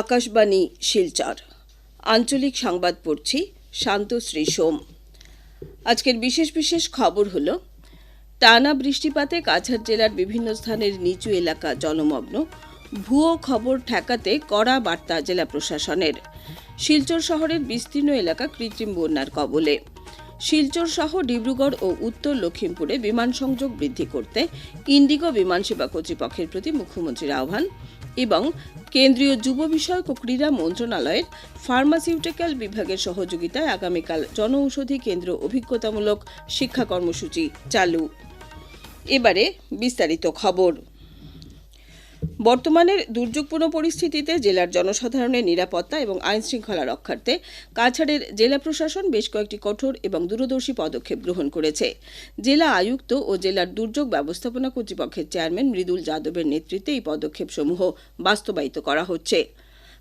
আকাশবাণী, শিলচর। আঞ্চলিক সংবাদ পড়ছি শান্তশ্রী সোম। আজকের বিশেষ বিশেষ খবর হল, টানা বৃষ্টিপাতে কাছাড় জেলার বিভিন্ন স্থানের নিচু এলাকা জলমগ্ন। ভুয়ো খবর ঠেকাতে কড়া বার্তা জেলা প্রশাসনের। শিলচর শহরের বিস্তীর্ণ এলাকা কৃত্রিম বন্যার কবলে। শিলচর সহ ডিব্রুগড় ও উত্তর লখিমপুরে বিমান সংযোগ বৃদ্ধি করতে ইন্ডিগো বিমান সেবা কর্তৃপক্ষের প্রতি মুখ্যমন্ত্রীর আহ্বান এবং কেন্দ্রীয় যুব বিষয়ক ও ক্রীড়া মন্ত্রণালয়ের ফার্মাসিউটিক্যাল বিভাগের সহযোগিতায় আগামীকাল জনঔষধি কেন্দ্র অভিজ্ঞতামূলক শিক্ষা কর্মসূচি চালু। এবারে বিস্তারিত খবর। বর্তমানের দুর্যোগপূর্ণ পরিস্থিতিতে জেলার জনসাধারণের নিরাপত্তা এবং আইন শৃঙ্খলা রক্ষার্থে কাছাড়ের জেলা প্রশাসন বেশ কয়েকটি কঠোর এবং দূরদর্শী পদক্ষেপ গ্রহণ করেছে। জেলা আয়ুক্ত ও জেলার দুর্যোগ ব্যবস্থাপনা কর্তৃপক্ষের চেয়ারম্যান মৃদুল যাদবের নেতৃত্বে এই পদক্ষেপসমূহ বাস্তবায়িত করা হচ্ছে।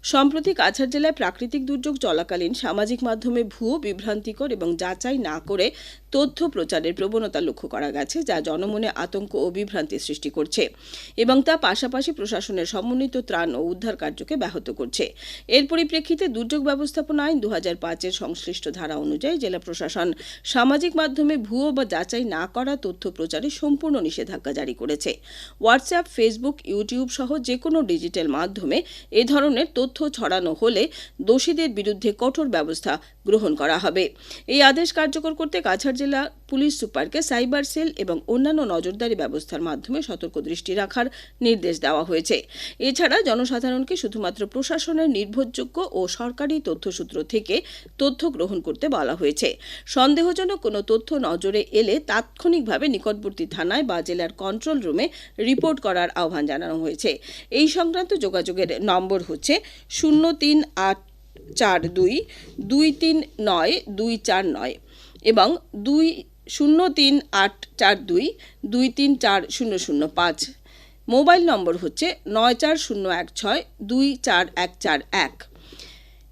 সম্প্রতি কাছাড় জেলায় প্রাকৃতিক দুর্যোগ চলাকালীন সামাজিক মাধ্যমে ভুয়ো বিভ্রান্তিকর এবং যাচাই না করে তথ্য প্রচারের প্রবণতা লক্ষ্য করা গেছে, যা জনমনে আতঙ্ক ও বিভ্রান্তি সৃষ্টি করছে এবং তা পাশাপাশি প্রশাসনের সমন্বিত ত্রাণ ও উদ্ধার কার্যকে ব্যাহত করছে। এর পরিপ্রেক্ষিতে দুর্যোগ ব্যবস্থাপনা আইন দু হাজার পাঁচের সংশ্লিষ্ট ধারা অনুযায়ী জেলা প্রশাসন সামাজিক মাধ্যমে ভুয়ো বা যাচাই না করা তথ্য প্রচারে সম্পূর্ণ নিষেধাজ্ঞা জারি করেছে। হোয়াটসঅ্যাপ, ফেসবুক, ইউটিউব সহ যে কোনো ডিজিটাল মাধ্যমে এ ধরনের তথ্য ছড়ানো হলে দোষীদের বিরুদ্ধে কঠোর ব্যবস্থা গ্রহণ করা হবে। এই আদেশ কার্যকর করতে কাছাড় জেলা, পুলিশ, সুপারকে সাইবার সেল এবং অন্যান্য নজরদারি ব্যবস্থার মাধ্যমে সতর্ক দৃষ্টি রাখার নির্দেশ দেওয়া হয়েছে। এছাড়া জনসাধারণকে শুধুমাত্র প্রশাসনের নির্ভরযোগ্য ও সরকারি তথ্যসূত্র থেকে তথ্য গ্রহণ করতে বলা হয়েছে। সন্দেহজনক কোনো তথ্য নজরে এলে তাৎক্ষণিকভাবে নিকটবর্তী থানায় বা জেলার কন্ট্রোল রুমে রিপোর্ট করার আহ্বান জানানো হয়েছে। এই সংক্রান্ত যোগাযোগের নম্বর হচ্ছে শূন্য তিন আট চার দুই দুই তিন নয়, দুই চার নয়। এবং দুই শূন্য তিন আট চার দুই দুই তিন চার শূন্য শূন্য পাঁচ। মোবাইল নম্বর হচ্ছে নয় চার শূন্য এক ছয়, দুই চার এক চার এক।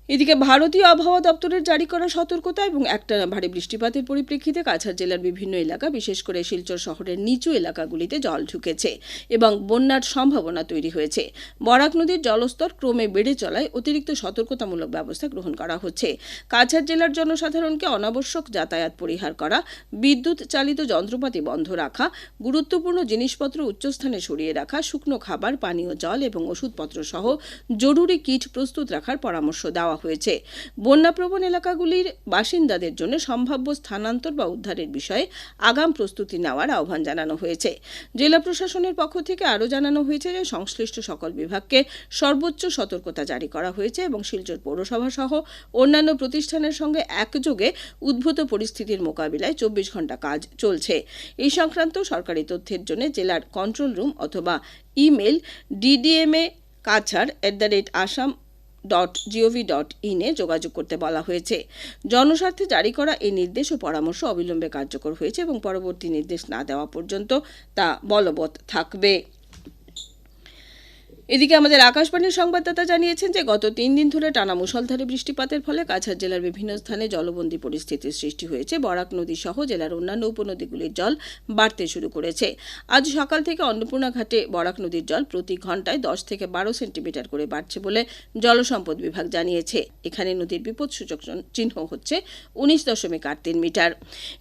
এদিকে ভারতীয় আবহাওয়া দপ্তরের জারি করা সতর্কতা এবং একটানা ভারী বৃষ্টিপাতের পরিপ্রেক্ষিতে কাছাড় জেলার বিভিন্ন এলাকা, বিশেষ করে শিলচর শহরের নিচু এলাকাগুলিতে জল ঢুকেছে এবং বন্যার সম্ভাবনা তৈরি হয়েছে। বরাক নদীর জলস্তর ক্রমে বেড়ে চলায় অতিরিক্ত সতর্কতামূলক ব্যবস্থা গ্রহণ করা হচ্ছে। কাছাড় জেলার জনসাধারণকে অনাবশ্যক যাতায়াত পরিহার করা, বিদ্যুৎ চালিত যন্ত্রপাতি বন্ধ রাখা, গুরুত্বপূর্ণ জিনিসপত্র উচ্চস্থানে সরিয়ে রাখা, শুকনো খাবার, পানীয় জল এবং ওষুধপত্র সহ জরুরি কিট প্রস্তুত রাখার পরামর্শ দেওয়া হয়েছে। বন্যাপ্রবণ এলাকাগুলির বাসিন্দাদের জন্য সম্ভাব্য স্থানান্তর বা উদ্ধারের বিষয়ে আগাম প্রস্তুতি নেওয়ার আহ্বান জানানো হয়েছে। জেলা প্রশাসনের পক্ষ থেকে আরও জানানো হয়েছে যে, সংশ্লিষ্ট সকল বিভাগকে সর্বোচ্চ সতর্কতা জারি করা হয়েছে এবং শিলচর পৌরসভা সহ অন্যান্য প্রতিষ্ঠানের সঙ্গে একযোগে উদ্ভূত পরিস্থিতির মোকাবিলায় চব্বিশ ঘণ্টা কাজ চলছে। এই সংক্রান্ত সরকারি তথ্যের জন্য জেলার কন্ট্রোল রুম অথবা email DDMA Cachar at the rate Assam dot GOV dot ইনে যোগাযোগ করতে বলা হয়েছে। জনস্বার্থে জারি করা এই নির্দেশ ও পরামর্শ অবিলম্বে কার্যকর হয়েছে এবং পরবর্তী নির্দেশ না দেওয়া পর্যন্ত তা বলবৎ থাকবে। এদিকে আমাদের আকাশবাণীর সংবাদদাতা জানিয়েছেন যে গত তিন দিন ধরে টানা মুষলধারে বৃষ্টিপাতের ফলে কাছাড় জেলার বিভিন্ন স্থানে জলবন্দী পরিস্থিতির সৃষ্টি হয়েছে। বরাক নদী সহ জেলার অন্যান্য উপনদীগুলির জল বাড়তে শুরু করেছে। আজ সকাল থেকে অন্নপূর্ণা ঘাটে বরাক নদীর জল প্রতি ঘন্টায় দশ থেকে বারো সেন্টিমিটার করে বাড়ছে বলে জলসম্পদ বিভাগ জানিয়েছে। এখানে নদীর বিপদসূচক চিহ্ন হচ্ছে উনিশ দশমিক আট তিন মিটার।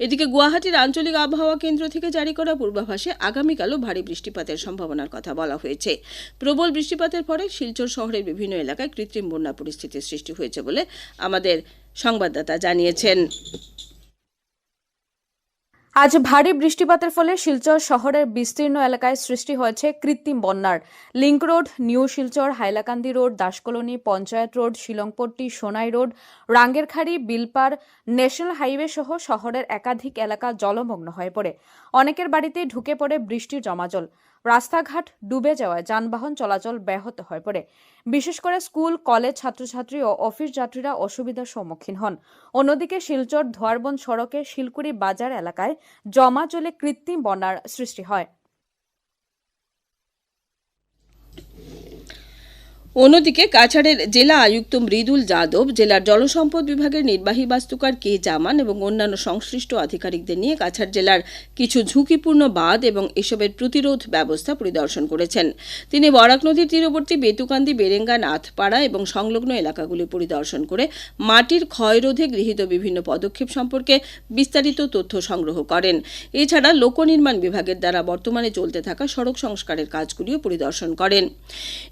এদিকে গুয়াহাটির আঞ্চলিক আবহাওয়া কেন্দ্র থেকে জারি করা পূর্বাভাসে আগামীকালও ভারী বৃষ্টিপাতের সম্ভাবনার কথা বলা হয়েছে। প্রবল বৃষ্টিপাতের পরে শিলচর শহরের বিভিন্ন এলাকায় কৃত্রিম বন্যা পরিস্থিতির সৃষ্টি হয়েছে বলে আমাদের সংবাদদাতা জানিয়েছেন। আজ ভারী বৃষ্টিপাতের ফলে শিলচর শহরের বিস্তীর্ণ এলাকায় সৃষ্টি হয়েছে কৃত্রিম বন্যার। Link road, new Silchar, Hailakandi road Das colony panchayat road, Shillongpatti, Sonai road, Rangirkhari Bilpar national highway সহ শহরের একাধিক এলাকা জলমগ্ন হয়ে পড়ে। অনেকের বাড়িতে ঢুকে পড়ে বৃষ্টির জমাজল। রাস্তাঘাট ডুবে যাওয়ায় যানবাহন চলাচল ব্যাহত হয়ে পড়ে। বিশেষ করে স্কুল, কলেজ, ছাত্রছাত্রী ও অফিস যাত্রীরা অসুবিধার সম্মুখীন হন। অন্যদিকে শিলচর ধোয়ারবন সড়কে শিলকুড়ি বাজার এলাকায় জমা চলে কৃত্রিম বন্যার সৃষ্টি হয়। অন্যদিকে কাছাড়ের জেলা আয়ুক্ত মৃদুল যাদব, জেলার জলসম্পদ বিভাগের নির্বাহী বাস্তুকার কে জামান এবং অন্যান্য সংশ্লিষ্ট আধিকারিকদের নিয়ে কাছাড় জেলার কিছু ঝুঁকিপূর্ণ বাঁধ এবং এসবের প্রতিরোধ ব্যবস্থা পরিদর্শন করেছেন। তিনি বরাক নদীর তীরবর্তী বেতুকান্দি, বেরেঙ্গা, নাথপাড়া এবং সংলগ্ন এলাকাগুলি পরিদর্শন করে মাটির ক্ষয়রোধে গৃহীত বিভিন্ন পদক্ষেপ সম্পর্কে বিস্তারিত তথ্য সংগ্রহ করেন। এছাড়া লোকনির্মাণ বিভাগের দ্বারা বর্তমানে চলতে থাকা সড়ক সংস্কারের কাজগুলিও পরিদর্শন করেন।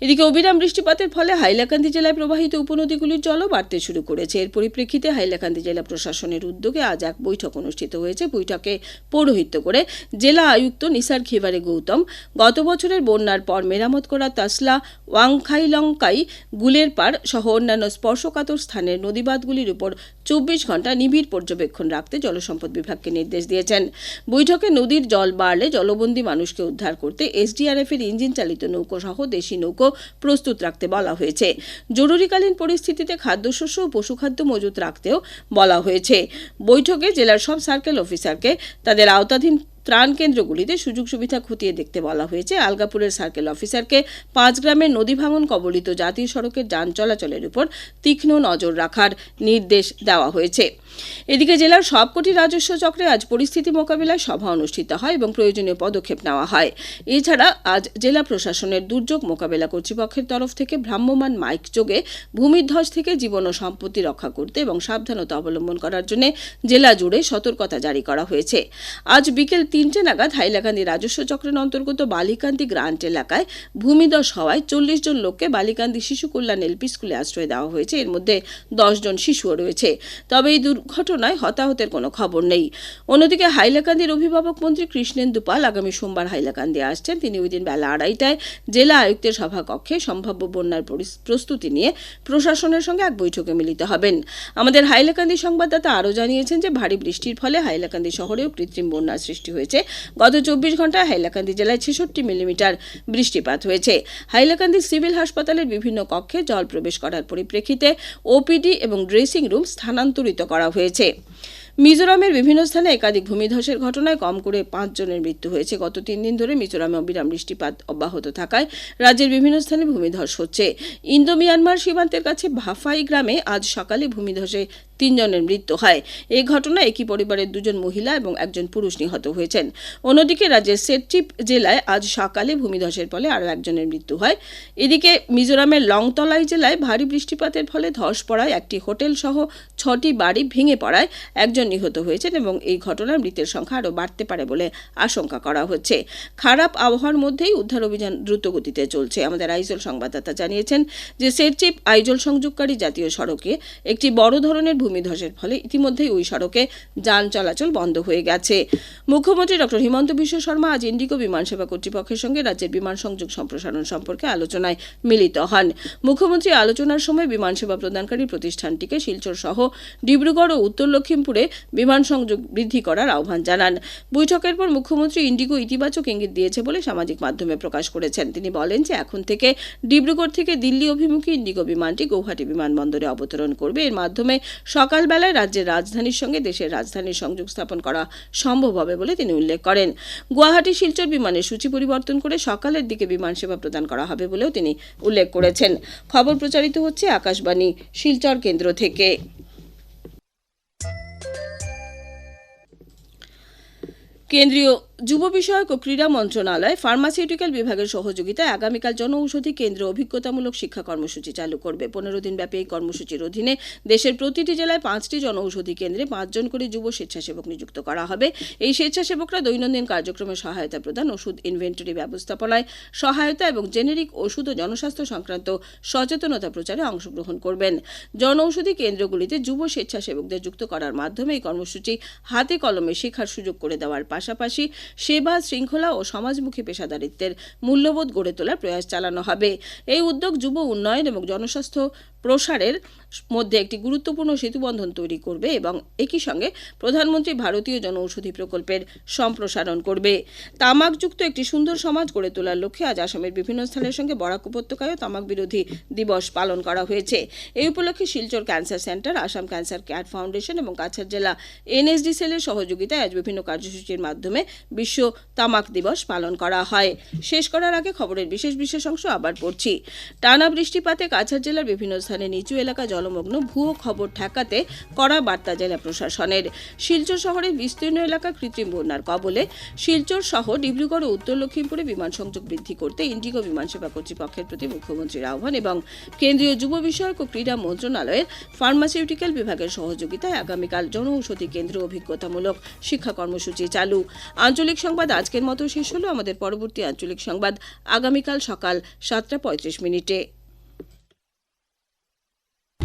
এদিকে অবিরাম বৃষ্টিপাতের ফলে হাইলাকান্দি জেলায় প্রবাহিত উপনদীগুলির জলও বাড়তে শুরু করেছে। এর পরিপ্রেক্ষিতে হাইলাকান্দি জেলা প্রশাসনের উদ্যোগে আজ এক বৈঠক অনুষ্ঠিত হয়েছে। বৈঠকে পৌরোহিত্য করে জেলা আয়ুক্ত নিসার খিবারে গৌতম, গত বছরের বন্যার পর মেরামত করা তাসলা, ওয়াংখাইলংকাই গুলের পাড় সহ অন্যান্য স্পর্শকাতর স্থানের নদীবাঁধগুলির উপর চব্বিশ ঘণ্টা নিবিড় পর্যবেক্ষণ রাখতে জলসম্পদ বিভাগকে নির্দেশ দিয়েছেন। বৈঠকে নদীর জল বাড়লে জলবন্দী মানুষকে উদ্ধার করতে এসডিআরএফ এর ইঞ্জিন চালিত নৌকো সহ দেশি নৌকো প্রস্তুত রাখতে বলা হয়েছে। জরুরিকালীন পরিস্থিতিতে খাদ্যশস্য ও পশুখাদ্য মজুত রাখতেও বলা হয়েছে। বৈঠকে জেলার সব সার্কেল অফিসারকে তাদের আওতাধীন ত্রাণ কেন্দ্রগুলিতে সুযোগ সুবিধা খতিয়ে দেখতে বলা হয়েছে। আলগাপুরের সার্কেল অফিসারকে পাঁচ গ্রামের নদী ভাঙন কবলিত জাতীয় সড়কের যান চলাচলের উপর তীক্ষ্ণ নজর রাখার নির্দেশ দেওয়া হয়েছে। এদিকে জেলার সবকটি রাজস্ব চক্রে আজ পরিস্থিতি মোকাবিলায় সভা অনুষ্ঠিত হয় এবং প্রয়োজনীয় পদক্ষেপ নেওয়া হয়। এছাড়া আজ জেলা প্রশাসনের দুর্যোগ মোকাবেলা কর্তৃপক্ষের তরফ থেকে ভ্রাম্যমাণ মাইক যোগে ভূমিধ্বস থেকে জীবন ও সম্পত্তি রক্ষা করতে এবং সাবধানতা অবলম্বন করার জন্য জেলা জুড়ে সতর্কতা জারি করা হয়েছে। আজ বিকেল তিনটে নাগাদ হাইলাকান্দি রাজস্ব চক্রের অন্তর্গত বালিকান্দি গ্রান্ট এলাকায় ভূমিধস হওয়ায় চল্লিশ জন লোককে বালিকান্দি শিশু কল্যাণ এলপি স্কুলে আশ্রয় দেওয়া হয়েছে। এর মধ্যে দশ জন শিশুও রয়েছে। তবে এই দুর্ঘটনায় হতাহতের কোনো খবর নেই। অন্যদিকে হাইলাকান্দির অভিভাবক মন্ত্রী কৃষ্ণেন্দু পাল আগামী সোমবার হাইলাকান্দি আসছেন। তিনি ওই দিন বেলা আড়াইটায় জেলা আয়ুক্তের সভাকক্ষে সম্ভাব্য বন্যার পরিস- প্রস্তুতি নিয়ে প্রশাসনের সঙ্গে এক বৈঠকে মিলিত হবেন। আমাদের হাইলাকান্দি সংবাদদাতা আরও জানিয়েছেন যে, ভারী বৃষ্টির ফলে হাইলাকান্দি শহরেও কৃত্রিম বন্যার সৃষ্টি হয়েছে। গত চব্বিশ ঘন্টায় হাইলাকান্দি জেলায় ছেষট্টি মিলিমিটার বৃষ্টিপাত হয়েছে। হাইলাকান্দি সিভিল হাসপাতালের বিভিন্ন কক্ষে জল প্রবেশ করার পরিপ্রেক্ষিতে ওপিডি এবং ড্রেসিং রুম স্থানান্তরিত করা হয়েছে। মিজোরামের বিভিন্ন স্থানে একাধিক ভূমিধসের ঘটনায় কম করে পাঁচ জনের মৃত্যু হয়েছে। গত তিন দিন ধরে মিজোরামে অবিরাম বৃষ্টিপাত অব্যাহত থাকায় রাজ্যের বিভিন্ন স্থানে ভূমিধস হচ্ছে। ইন্দো মিয়ানমার সীমান্তের কাছে ভাফাই গ্রামে আজ সকালে ভূমিধসে তিনজনের মৃত্যু হয়। এই ঘটনায় একই পরিবারের দুজন মহিলা এবং একজন পুরুষ নিহত হয়েছেন। অন্যদিকে রাজ্যের সেটচিপ জেলায় আজ সকালে ভূমিধসের ফলে আরও একজনের মৃত্যু হয়। এদিকে মিজোরামের লংতলাই জেলায় ভারী বৃষ্টিপাতের ফলে ধস পড়ায় একটি হোটেল সহ ছটি বাড়ি ভেঙে পড়ায় একজন নিহত হয়েছেন এবং এই ঘটনায় মৃতের সংখ্যা আরও বাড়তে পারে বলে আশঙ্কা করা হচ্ছে। খারাপ আবহাওয়ার মধ্যেই উদ্ধার অভিযান দ্রুত গতিতে চলছে। আমাদের আইজল সংবাদদাতা জানিয়েছেন যে সেটচিপ আইজল সংযোগকারী জাতীয় সড়কে একটি বড় ধরনের ভূমিধসের ফলে ইতিমধ্যেই ওই সড়কে যান চলাচল বন্ধ হয়ে গেছে। মুখ্যমন্ত্রী ডক্টর হিমন্ত বিশ্ব শর্মা আজ ইন্ডিগো বিমান সেবা কর্তৃপক্ষের সঙ্গে রাজ্যের বিমান সংযোগ সম্প্রসারণ সম্পর্কে আলোচনায় মিলিত হন। মুখ্যমন্ত্রী আলোচনার সময় বিমান সেবা প্রদানকারী প্রতিষ্ঠানটিকে শিলচর সহ ডিব্রুগড় ও উত্তর লক্ষিমপুরে বিমান সংযোগ বৃদ্ধি করার আহ্বান জানান। বৈঠকের পর মুখ্যমন্ত্রী ইন্ডিগো ইতিবাচক ইঙ্গিত দিয়েছে বলে সামাজিক মাধ্যমে প্রকাশ করেছেন। তিনি বলেন যে এখন থেকে ডিব্রুগড় থেকে দিল্লি অভিমুখী ইন্ডিগো বিমানটি গৌহাটি বিমানবন্দরে অবতরণ করবে। এর মাধ্যমে সকালবেলায় রাজ্যের রাজধানীর সঙ্গে দেশের রাজধানীর সংযোগ স্থাপন করা সম্ভব হবে বলে তিনি উল্লেখ করেন। গুয়াহাটি শিলচর বিমানের সূচি পরিবর্তন করে সকালের দিকে বিমান সেবা প্রদান করা হবে বলেও তিনি উল্লেখ করেছেন। খবর প্রচারিত হচ্ছে আকাশবাণী শিলচর কেন্দ্র থেকে। কেন্দ্রীয় যুব বিষয়ক ও ক্রীড়া মন্ত্রণালয় ফার্মাসিউটিক্যাল বিভাগের সহযোগিতায় আগামীকাল জনঔষধি কেন্দ্র অভিজ্ঞতামূলক শিক্ষা কর্মসূচি চালু করবে। পনেরো দিন ব্যাপী এই কর্মসূচির অধীনে দেশের প্রতিটি জেলায় পাঁচটি জনঔষধি কেন্দ্রে পাঁচজন করে যুব স্বেচ্ছাসেবক নিযুক্ত করা হবে। এই স্বেচ্ছাসেবকরা দৈনন্দিন কার্যক্রমে সহায়তা প্রদান, ওষুধ ইনভেন্টরি ব্যবস্থাপনায় সহায়তা এবং জেনেরিক ওষুধ ও জনস্বাস্থ্য সংক্রান্ত সচেতনতা প্রচারে অংশগ্রহণ করবেন। জনঔষধি কেন্দ্রগুলিতে যুব স্বেচ্ছাসেবকদের যুক্ত করার মাধ্যমে এই কর্মসূচি হাতে কলমে শেখার সুযোগ করে দেওয়ার পাশাপাশি সেবা, শৃঙ্খলা ও সমাজমুখী পেশাদারিত্বের মূল্যবোধ গড়ে তোলার প্রয়াস চালানো হবে। এই উদ্যোগ যুব উন্নয়ন এবং জনস্বাস্থ্য প্রসারের মধ্যে একটি গুরুত্বপূর্ণ সেতুবন্ধন তৈরি করবে এবং একই সঙ্গে প্রধানমন্ত্রী ভারতীয় জনঔষধি প্রকল্পের সম্প্রসারণ করবে। তামাকযুক্ত একটি সুন্দর সমাজ গড়ে তোলার লক্ষ্যে আজ আসামের বিভিন্ন স্থানের সঙ্গে বরাক উপত্যকায়ও তামাক বিরোধী দিবস পালন করা হয়েছে। এই উপলক্ষে Silchar cancer centre, Assam cancer care foundation এবং কাছাড় জেলা এনএসডি সেলের সহযোগিতায় আজ বিভিন্ন কার্যসূচির মাধ্যমে বিশ্ব তামাক দিবস পালন করা হয়। শেষ করার আগে খবরের বিশেষ বিশেষ অংশ আবার পড়ছি। টানা বৃষ্টিপাতে কাছাড় জেলার বিভিন্ন স্থানে নিচু এলাকা জলমগ্ন ভুয়ো খবর ঠেকাতে কড়া বার্তা জেলা প্রশাসনের। শিলচর শহরের বিস্তীর্ণ এলাকা কৃত্রিম বন্যার কবলে শিলচর সহ ডিব্রুগড় ও উত্তর লক্ষ্মীপুরে বিমান সংযোগ বৃদ্ধি করতে ইন্ডিগো বিমান সেবা কর্তৃপক্ষের প্রতি মুখ্যমন্ত্রীর আহ্বান এবং কেন্দ্রীয় যুব বিষয়ক ও ক্রীড়া মন্ত্রণালয়ের ফার্মাসিউটিক্যাল বিভাগের সহযোগিতায় আগামীকাল জনঔষধি কেন্দ্র অভিজ্ঞতামূলক শিক্ষা কর্মসূচি চালু। আঞ্চলিক সংবাদ আজকের মতো শেষ হলো। আমাদের পরবর্তী আঞ্চলিক সংবাদ আগামীকাল সকাল সাতটা পঁয়ত্রিশ মিনিটে।